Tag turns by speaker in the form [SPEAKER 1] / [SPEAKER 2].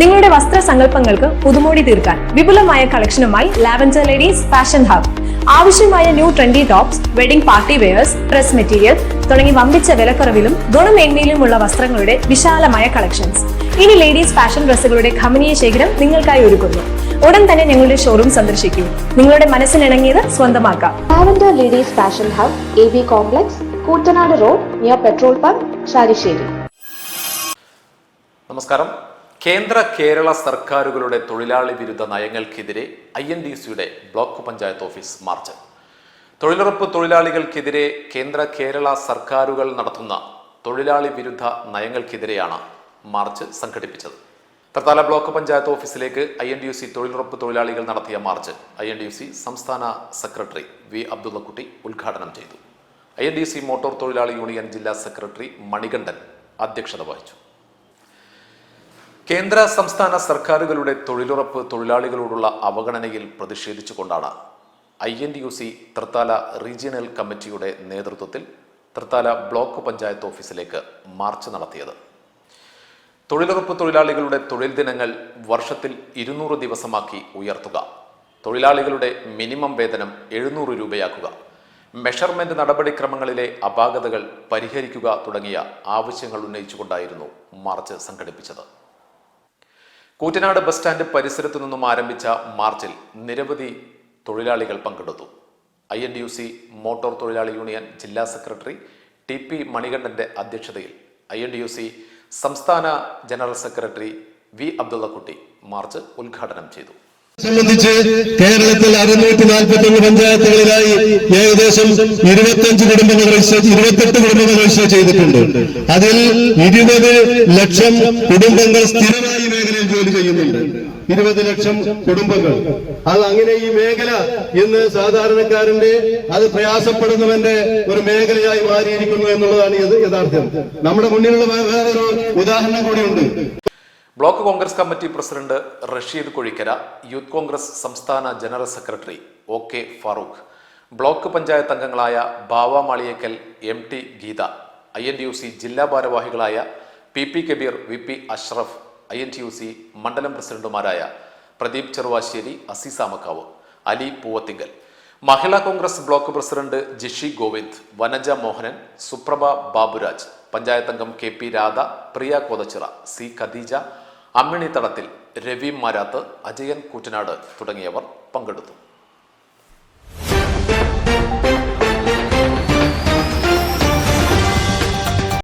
[SPEAKER 1] നിങ്ങളുടെ വസ്ത്ര സങ്കല്പങ്ങൾക്ക് പുതുമോടി തീർക്കാൻ വിപുലമായ കളക്ഷനുമായി ലാവൻഡർ ലേഡീസ് ഫാഷൻ ഹബ് ആവശ്യമായ new trendy tops wedding party wears dress material തുടങ്ങി വമ്പിച്ച വിലക്കുറവിലും ഗുണമേന്മയിലുമുള്ള വസ്ത്രങ്ങളുടെ വിശാലമായ കളക്ഷൻസ് ഇനി ലേഡീസ് ഫാഷൻ ഡ്രസ്സുകളുടെ ഖമനീയ ശേഖരം നിങ്ങൾക്കായി ഒരുക്കുന്നു. ഉടൻ തന്നെ ഞങ്ങളുടെ ഷോറൂം സന്ദർശിക്കൂ. നിങ്ങളുടെ മനസ്സിനിണങ്ങിയത് സ്വന്തമാക്കാം.
[SPEAKER 2] Lavender ladies fashion hub A B complex Koottanad road near petrol pump Sharisseri
[SPEAKER 3] നമസ്കാരം. കേന്ദ്ര കേരള സർക്കാരുകളുടെ തൊഴിലാളി വിരുദ്ധ നയങ്ങൾക്കെതിരെ ഐ എൻ ഡി സിയുടെ ബ്ലോക്ക് പഞ്ചായത്ത് ഓഫീസ് മാർച്ച്. തൊഴിലുറപ്പ് തൊഴിലാളികൾക്കെതിരെ കേന്ദ്ര കേരള സർക്കാരുകൾ നടത്തുന്ന തൊഴിലാളി വിരുദ്ധ നയങ്ങൾക്കെതിരെയാണ് മാർച്ച് സംഘടിപ്പിച്ചത്. തൃത്താല ബ്ലോക്ക് പഞ്ചായത്ത് ഓഫീസിലേക്ക് I N D U C തൊഴിലുറപ്പ് തൊഴിലാളികൾ നടത്തിയ march I N D U C സംസ്ഥാന സെക്രട്ടറി വി അബ്ദുള്ളക്കുട്ടി ഉദ്ഘാടനം ചെയ്തു. I N D C motor തൊഴിലാളി യൂണിയൻ ജില്ലാ സെക്രട്ടറി മണികണ്ഠൻ അധ്യക്ഷത വഹിച്ചു. കേന്ദ്ര സംസ്ഥാന സർക്കാരുകളുടെ തൊഴിലുറപ്പ് തൊഴിലാളികളോടുള്ള അവഗണനയിൽ പ്രതിഷേധിച്ചുകൊണ്ടാണ് I N D U C Thrithala regional committee നേതൃത്വത്തിൽ തൃത്താല ബ്ലോക്ക് പഞ്ചായത്ത് ഓഫീസിലേക്ക് മാർച്ച് നടത്തിയത്. തൊഴിലുറപ്പ് തൊഴിലാളികളുടെ തൊഴിൽ ദിനങ്ങൾ വർഷത്തിൽ ഇരുന്നൂറ് ദിവസമാക്കി ഉയർത്തുക. തൊഴിലാളികളുടെ മിനിമം വേതനം എഴുന്നൂറ് രൂപയാക്കുക. മെഷർമെന്റ് നടപടിക്രമങ്ങളിലെ അപാകതകൾ പരിഹരിക്കുക തുടങ്ങിയ ആവശ്യങ്ങൾ ഉന്നയിച്ചുകൊണ്ടായിരുന്നു മാർച്ച് സംഘടിപ്പിച്ചത്. കൂറ്റനാട് ബസ് സ്റ്റാൻഡ് പരിസരത്തു നിന്നും ആരംഭിച്ച മാർച്ചിൽ നിരവധി തൊഴിലാളികൾ പങ്കെടുത്തു. I N D U C motor തൊഴിലാളി യൂണിയൻ ജില്ലാ സെക്രട്ടറി ടി പി മണികണ്ഠന്റെ അധ്യക്ഷതയിൽ I N D U C സംസ്ഥാന general secretary V Abdullakutty march ഉദ്ഘാടനം ചെയ്തു.
[SPEAKER 4] സംബന്ധിച്ച് കേരളത്തിൽ അറുന്നൂറ്റി നാൽപ്പത്തി ഒന്ന് പഞ്ചായത്തുകളിലായി ഏകദേശം ഇരുപത്തിയഞ്ച് കുടുംബങ്ങൾ രജിസ്റ്റർ ഇരുപത്തെട്ട് കുടുംബങ്ങൾ രജിസ്റ്റർ ചെയ്തിട്ടുണ്ട്. അതിൽ ഇരുപത് ലക്ഷം കുടുംബങ്ങൾ സ്ഥിരമായി ഇരുപത് ലക്ഷം കുടുംബങ്ങൾ. അത് അങ്ങനെ ഈ മേഖല ഇന്ന് സാധാരണക്കാരന്റെ അത് പ്രയാസപ്പെടുന്നവന്റെ ഒരു മേഖലയായി മാറിയിരിക്കുന്നു എന്നുള്ളതാണ് ഇത് യഥാർത്ഥം. നമ്മുടെ മുന്നിലുള്ള വേറൊരു ഉദാഹരണം കൂടിയുണ്ട്.
[SPEAKER 3] Block Congress committee president Rasheed Kozhikkara youth Congress സംസ്ഥാന general secretary O K Farooq block panchayat അംഗങ്ങളായ Bava Maliyekkal M T Geetha I N D U C ജില്ലാ ഭാരവാഹികളായ P P Kabeer V P Ashraf I N T U C മണ്ഡലം പ്രസിഡന്റുമാരായ പ്രദീപ് ചെറുവാശ്ശേരി അസീസാമക്കാവ് Ali Poovathinkal. Mahila Congress block president Jishi Govind Vanaja Mohanan Suprabha Baburaj panchayat അംഗം K P Radha Priya Kothachira C Khadeeja Ammini Thadathil Ravi Marath Ajayan Koottanad തുടങ്ങിയവർ പങ്കെടുത്തു.